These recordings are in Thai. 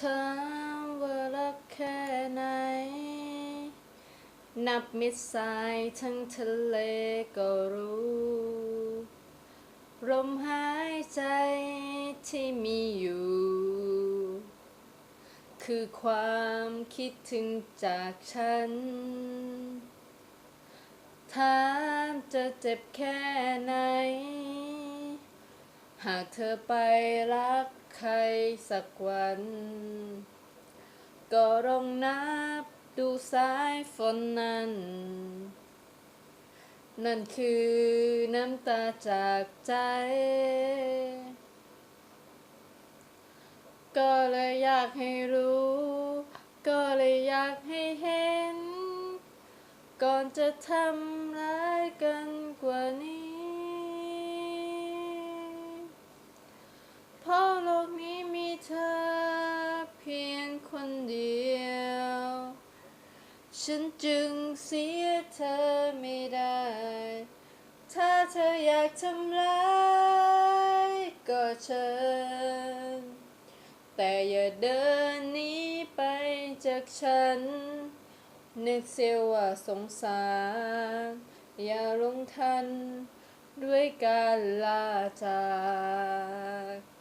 ถามว่ารักแค่ไหน นับมิตรสายทั้งทะเลก็รู้ลมหายใจที่มีอยู่ คือความคิดถึงจากฉัน ถามจะเจ็บแค่ไหน หากเธอไปรักใครสักวัน ก็ลองนับดูสายฝนนั้น นั่นคือน้ำตาจากใจ ก็เลยอยากให้รู้ ก็เลยอยากให้เห็น ก่อนจะทำร้ายกัน ฉันจึงเสียเธอไม่ได้ ถ้าเธออยากทำร้ายก็เชิญ แต่อย่าเดินหนีไปจากฉัน นึกเสียว่าสงสาร อย่าลงทันด้วยการลาจาก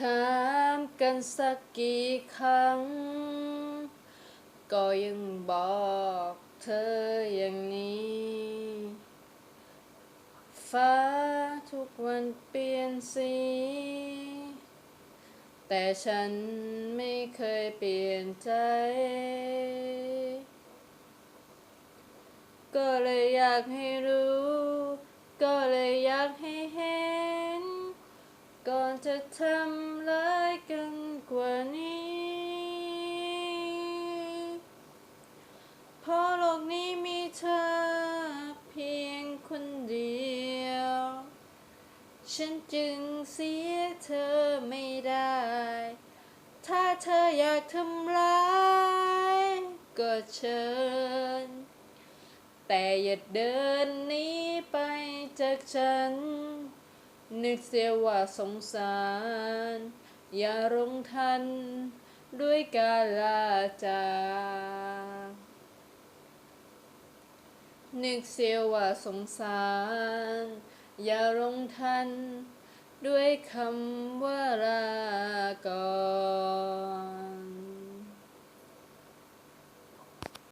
ถามกันสักกี่ครั้ง ก็ยังบอกเธออย่างนี้ ฟ้าทุกวันเปลี่ยนสี แต่ฉันไม่เคยเปลี่ยนใจ ก็เลยอยากให้รู้ ก่อนจะทำร้ายกันกว่านี้ เพราะโลกนี้มีเธอเพียงคนเดียว ฉันจึงเสียเธอไม่ได้ ถ้าเธออยากทำร้ายก็เชิญ แต่อย่าเดินหนีไปจากฉัน นึกเสียว่าสงสาร อย่าลงทันด้วยกาลาจานึกเสียว่าสงสาร อย่าลงทันด้วยคำว่าลา